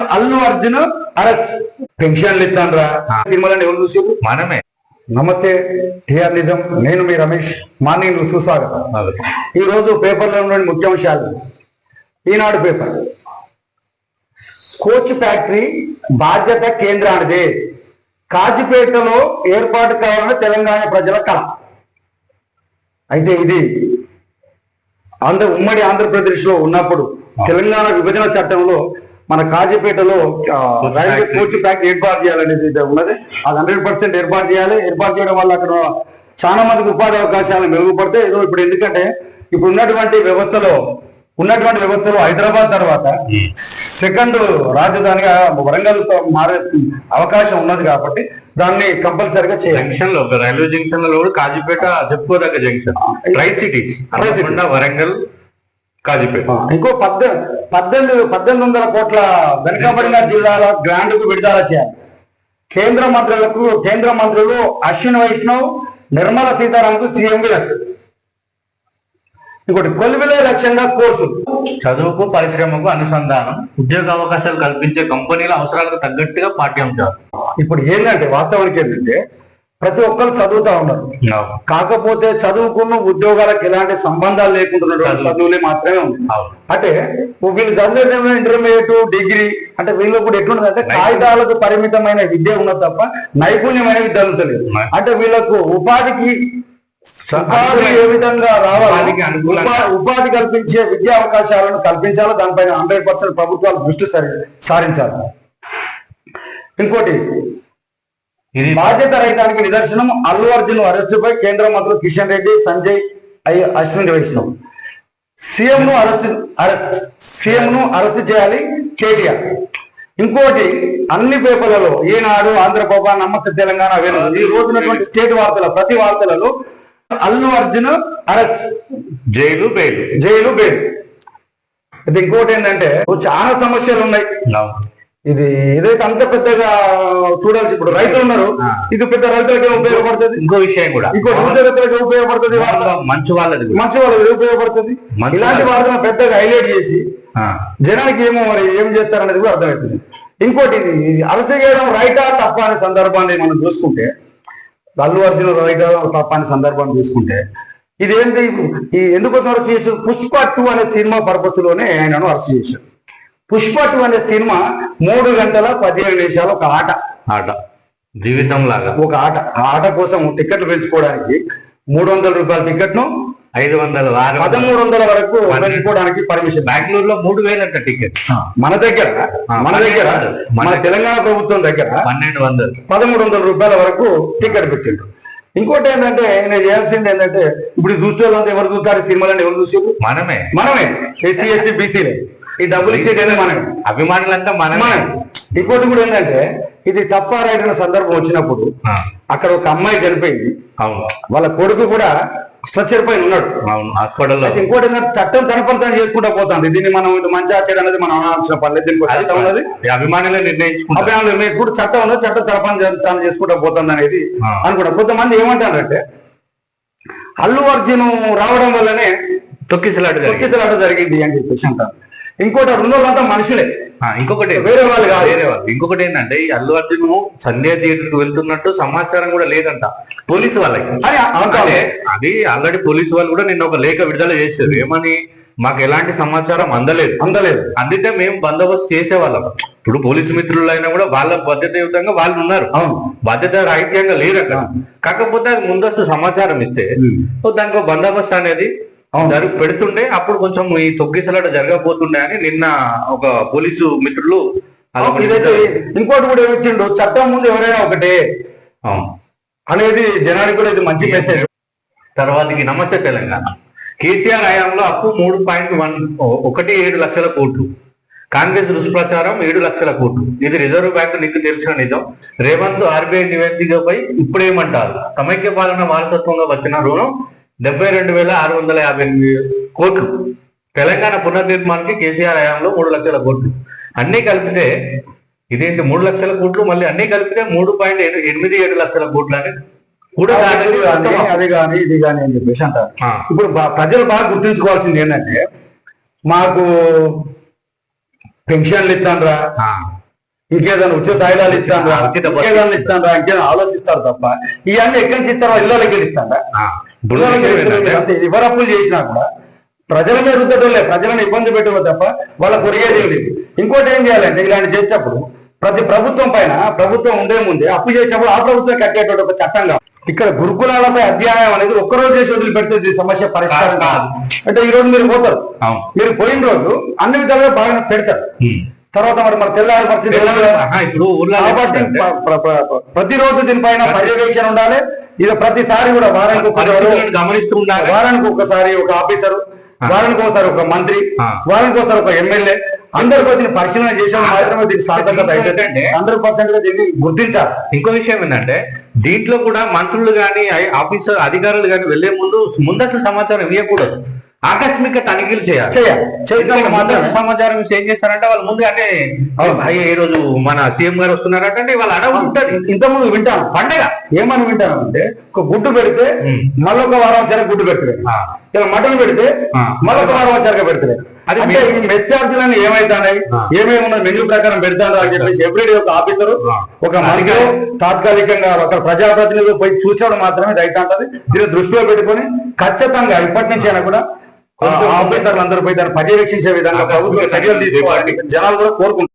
Allu Arjun arrest పెన్షన్లు ఇస్తాన్రా సినిమాలను ఎవరు చూసి మనమే. నమస్తే టిఆర్ నిజం. నేను మీ రమేష్. మార్నింగ్ సుస్వాగతం. ఈ రోజు పేపర్లో ఉన్న ముఖ్యాంశాలు. ఈనాడు పేపర్. కోచ్ ఫ్యాక్టరీ బాధ్యత కేంద్రానిదే. కాజిపేటలో ఏర్పాటు కావాలని తెలంగాణ ప్రజల కళ అయితే ఇది ఆంధ్ర ఉమ్మడి ఆంధ్రప్రదేశ్లో ఉన్నప్పుడు తెలంగాణ విభజన చట్టంలో మన కాజీపేటలో రైల్వే. కోచ్ ఫ్యాక్టరీ ఏర్పాటు చేయాలనేది ఉన్నది అది హండ్రెడ్ పర్సెంట్ ఏర్పాటు చేయాలి ఏర్పాటు చేయడం వల్ల అక్కడ చాలా మందికి ఉపాధి అవకాశాలు మెరుగుపడతాయి ఏదో ఇప్పుడు ఎందుకంటే ఇప్పుడు ఉన్నటువంటి వ్యవస్థలో ఉన్నటువంటి వ్యవస్థలో హైదరాబాద్ తర్వాత సెకండ్ రాజధానిగా వరంగల్ మారే అవకాశం ఉన్నది కాబట్టి దాన్ని కంపల్సరిగా చేయాలి జంక్షన్లో రైల్వే జంక్షన్లో కాజీపేట చెప్పుకోదగ్గ junction Tri cities. Warangal Kazipet. ఇంకో పద్దె పద్దెనిమిది పద్దెనిమిది వందల కోట్ల వెనుకబడిన జిల్లాల గ్రాంట్కు విడుదల చేయాలి. కేంద్ర మంత్రులకు కేంద్ర మంత్రులు అశ్విన్ వైష్ణవ్ నిర్మలా సీతారామన్కు సీఎం ఇంకోటి కొలువిలే లక్ష్యంగా కోర్సు. చదువుకు పరిశ్రమకు అనుసంధానం ఉద్యోగ అవకాశాలు కల్పించే కంపెనీల అవసరాలకు తగ్గట్టుగా పాఠ్యాంశాలు ఇప్పుడు ఏంటంటే వాస్తవానికి ఏంటంటే ప్రతి ఒక్కరు చదువుతా ఉన్నారు. కాకపోతే చదువుకున్న ఉద్యోగాలకు ఎలాంటి సంబంధాలు లేకుండా చదువులే మాత్రమే ఉంది అవును. అంటే వీళ్ళు చదివేదేమో ఇంటర్మీడియట్ డిగ్రీ అంటే వీళ్ళు కూడా ఎట్లున్నది అంటే కాగితాలకు పరిమితమైన విద్య ఉన్నది తప్ప నైపుణ్యమైన విద్య అంటే వీళ్ళకు ఉపాధికి ఉపాధి ఏ విధంగా రావాలి. ఉపాధి కల్పించే విద్యా అవకాశాలను కల్పించాలి? దానిపైన హండ్రెడ్ పర్సెంట్ ప్రభుత్వాలు దృష్టి సరి- సారించాలి. ఇంకోటి బాధ్యత రహితానికి నిదర్శనం. అల్లు అర్జున్ అరెస్టుపై కేంద్ర మంత్రులు కిషన్ రెడ్డి సంజయ్ అశ్విన్ వైష్ణవ్ సీఎం ను అరెస్ట్ అరెస్ట్ సీఎం ను అరెస్ట్ చేయాలి కేటీఆర్. ఇంకోటి అన్ని పేపర్లలో ఈనాడు ఆంధ్రప్రభ నమస్తే తెలంగాణ వేణు ఈ రోజునటువంటి స్టేట్ వార్తల ప్రతి వార్తలలో Allu Arjun arrest. Jail bail. Jail bail. ఇంకోటి ఏంటంటే చాలా సమస్యలు ఉన్నాయి. ఇది ఏదైతే అంత పెద్దగా చూడాల్సి ఇప్పుడు రైతులు ఉన్నారు. ఇది పెద్ద రైతులకే ఉపయోగపడుతుంది ఇంకో విషయం కూడా ఇంకోటి ఉద్యోగస్తులకే ఉపయోగపడుతుంది. మంచి వాళ్ళది. మంచి వాళ్ళకి ఉపయోగపడుతుంది ఇలాంటి వాళ్ళకి. వార్తను పెద్దగా హైలైట్ చేసి జనానికి ఏమో మరి ఏం చేస్తారనేది కూడా అర్థమవుతుంది ఇంకోటి అరెస్ట్ చేయడం రైటా తప్ప అనే సందర్భాన్ని మనం చూసుకుంటే అల్లు అర్జున్ రైటా తప్ప అనే సందర్భాన్ని చూసుకుంటే ఇది ఏంటి ఈ ఎందుకోసం అరెస్ట్ చేశారు పుష్ప టూ అనే సినిమా పర్పస్లోనే ఆయనను అరెస్ట్ చేశారు పుష్ప టూ అనే సినిమా మూడు గంటల పదిహేను నిమిషాలు ఒక ఆట. ఆట. జీవితం లాగా ఒక ఆట. ఆ ఆట కోసం టికెట్లు పెంచుకోవడానికి మూడు వందల రూపాయల టికెట్ను ఐదు వందలు. పదమూడు వందల వరకు పెంచుకోవడానికి పర్మిషన్ బెంగళూరులో మూడు వేలంట టికెట్ మన దగ్గర మన దగ్గర మన తెలంగాణ ప్రభుత్వం దగ్గర పన్నెండు వందలు. పదమూడు వందల రూపాయల వరకు టికెట్ పెట్టిండు ఇంకోటి ఏంటంటే నేను చేయాల్సింది ఏంటంటే ఇప్పుడు చూసే ఎవరు చూస్తారు సినిమాలను ఎవరు చూసి మనమే. మనమే. ఎస్సీ ఎస్టీ బీసీలే. ఈ డబ్బులు ఇచ్చేది మనమే. అభిమానులంతా మనమే. మనమే. ఇంకోటి కూడా ఏంటంటే ఇది తప్ప రైడిన సందర్భం వచ్చినప్పుడు అక్కడ ఒక అమ్మాయి చనిపోయింది. అవును. వాళ్ళ కొడుకు కూడా స్ట్రక్చర్ పైన ఉన్నాడు. అవును హాస్పిటల్లో అయితే ఇంకోటి ఏంటంటే చట్టం తన పని తాను చేసుకుంటా పోతుంది. దీన్ని మనం ఇది మంచి ఆచారం అనేది మనం అనాల్సిన దీనికి ఒక అది చట్టం ఉన్నది అభిమానులే నిర్ణయించుకుంటారు. నిర్ణయించుకుంటూ చట్టం ఉన్నది చట్టం తన పని తాను- చేసుకుంటా పోతుంది అనేది. అనుకుంటా. కొంతమంది ఏమంటారంటే అల్లు అర్జున్ రావడం వల్లనే తొక్కిసలాట జరిగింది. తొక్కిసలాట జరిగింది అని చెప్పేసి అంటారు. ఇంకోటి అక్కడ ఉన్న వాళ్ళంతా మనుషులే. ఇంకొకటి. వేరే వాళ్ళు కాదు. వేరే వాళ్ళు. ఇంకొకటి ఏంటంటే ఈ అల్లు అర్జున్ సంధ్య థియేటర్కి వెళ్తున్నట్టు సమాచారం కూడా లేదంట. పోలీసు వాళ్ళకి. అంటే అది ఆల్రెడీ పోలీసు వాళ్ళు కూడా నిన్న ఒక లేఖ విడుదల చేశారు. ఏమని? మాకు ఎలాంటి సమాచారం అందలేదు. అందలేదు. అందుకే మేము బందోబస్తు చేసేవాళ్ళం. ఇప్పుడు పోలీసు మిత్రులు అయినా కూడా వాళ్ళ బాధ్యతయుతంగా వాళ్ళు ఉన్నారు. అవును. బాధ్యత రాహిత్యంగా లేరు అక్కడ కాకపోతే అది ముందస్తు సమాచారం ఇస్తే దానికి బందోబస్తు అనేది అవును. జరుగు పెడుతుండే అప్పుడు కొంచెం ఈ తొగ్గిసలాట జరగబోతుండే అని నిన్న ఒక పోలీసు మిత్రులు ఇదైతే ఇంకోటి కూడా ఏమిచ్చిండు చట్టం ముందు ఎవరైనా ఒకటే. అనేది జనానికి కూడా ఇది మంచి మెసేజ్ తర్వాతకి నమస్తే తెలంగాణ. కేసీఆర్ హయాంలో అప్పు మూడు పాయింట్ వన్ ఒకటి ఏడు లక్షల కోట్లు. కాంగ్రెస్ దుష్ప్రచారం ఏడు లక్షల కోట్లు. ఇది రిజర్వ్ బ్యాంక్ నీకు తెలిసిన నిజం. రేవంత్ ఆర్బీఐ నివేదికపై ఇప్పుడేమంటారు? సమైక్య పాలన వారసత్వంగా వచ్చిన రుణం డెబ్బై రెండు వేల ఆరు వందల యాభై ఎనిమిది కోట్లు. తెలంగాణ పునర్నిర్మాణానికి కేసీఆర్ హయాంలో మూడు లక్షల కోట్లు. అన్ని కలిపితే ఇదేంటి మూడు లక్షల కోట్లు? మళ్ళీ అన్ని కలిపితే మూడు పాయింట్ ఎనిమిది ఏడు లక్షల కోట్లు అని కూడా. అది కానీ ఇది కానీ అని చెప్పేసి అంటారు. ఇప్పుడు ప్రజలు బాగా గుర్తుంచుకోవాల్సింది ఏంటంటే మాకు పెన్షన్లు ఇస్తాన్రా ఇంకేదైనా ఉచిత తాయిలాలు ఇస్తాన్రా ఇంకేదైనా ఇస్తాన్రా ఇంకేదైనా ఆలోచిస్తారు తప్ప ఇవన్నీ ఎక్కడి నుంచి ఇస్తారో? ఇళ్ళకి ఇస్తారా? ఎవరు అప్పులు చేసినా కూడా ప్రజల మీద రుద్దటోళ్ళే ప్రజలను ఇబ్బంది పెట్టడం తప్ప వాళ్ళ కొరిగేది లేదు. ఇంకోటి ఏం చేయాలంటే ఇలాంటి చేసేటప్పుడు ప్రతి ప్రభుత్వం పైన ప్రభుత్వం ఉండే ముందే అప్పు చేసేటప్పుడు ఆ ప్రభుత్వం కట్టేటువంటి ఒక చట్టంగా ఇక్కడ గురుకులాలపై అధ్యాయం అనేది ఒక్కరోజు చేసి వదిలిపెడితే ఈ సమస్య పరిష్కారం కాదు. అంటే ఈ రోజు మీరు పోతారు. మీరు పోయిన రోజు అన్ని విధాలుగా బాగా పెడతారు. తర్వాత మరి మరి తెల్లారి పరిస్థితి ఇప్పుడు ప్రతిరోజు దీనిపైన పర్యవేక్షణ ఉండాలి. ఇది ప్రతిసారి కూడా వారానికి ఒకసారి గమనిస్తూ వారానికి ఒకసారి ఒక ఆఫీసర్ వారానికి ఒకసారి ఒక మంత్రి. వారానికి ఒకసారి ఒక ఎమ్మెల్యే. అందరికీ దీన్ని పరిశీలన చేసిన మాత్రమే దీనికి సార్థకత ఏంటంటే, హండ్రెడ్ పర్సెంట్గా దీన్ని గుర్తించాలి. ఇంకో విషయం ఏంటంటే దీంట్లో కూడా మంత్రులు గాని ఐ- ఆఫీసర్ అధికారులు గాని వెళ్ళే ముందు ముందస్తు సమాచారం ఇవ్వకూడదు. ఆకస్మిక తనిఖీలు చేయాలి. మాత్రమే సమాచారం ఏం చేస్తారంటే వాళ్ళు ముందు అంటే. అయ్యే ఈ రోజు మన సీఎం గారు వస్తున్నారంటే వాళ్ళ అడవి ఉంటది. ఇంతకుముందు వింటాను పండగ. ఏమని వింటాను అంటే ఒక గుడ్డు పెడితే. మళ్ళొక వారం వచ్చాక గుడ్డు పెడతలేదు. ఆ. ఇలా మటన్ పెడితే. మళ్ళొక వారం వచ్చాక పెడతలేదు. అది అంటే ఈ మెస్ ఛార్జీలన్నీ ఏమైతున్నాయి. ఏమేమి ఉన్నాయి మెన్యూ ప్రకారం పెడతాను అని చెప్పేసి ఎవ్రీడే ఒక ఆఫీసరు. ఒక మంత్రి తాత్కాలికంగా ఒక ప్రజాప్రతినిధులు పోయి చూసడం మాత్రమే అవుతుంటది దీన్ని దృష్టిలో పెట్టుకొని ఖచ్చితంగా ఇప్పటి నుంచి అయినా కూడా ఆఫీసర్లు అందరూ పోయి దాన్ని పర్యవేక్షించే విధంగా ప్రభుత్వం చర్యలు తీసుకోవాలని జనాలు కూడా కోరుకుంటున్నారు.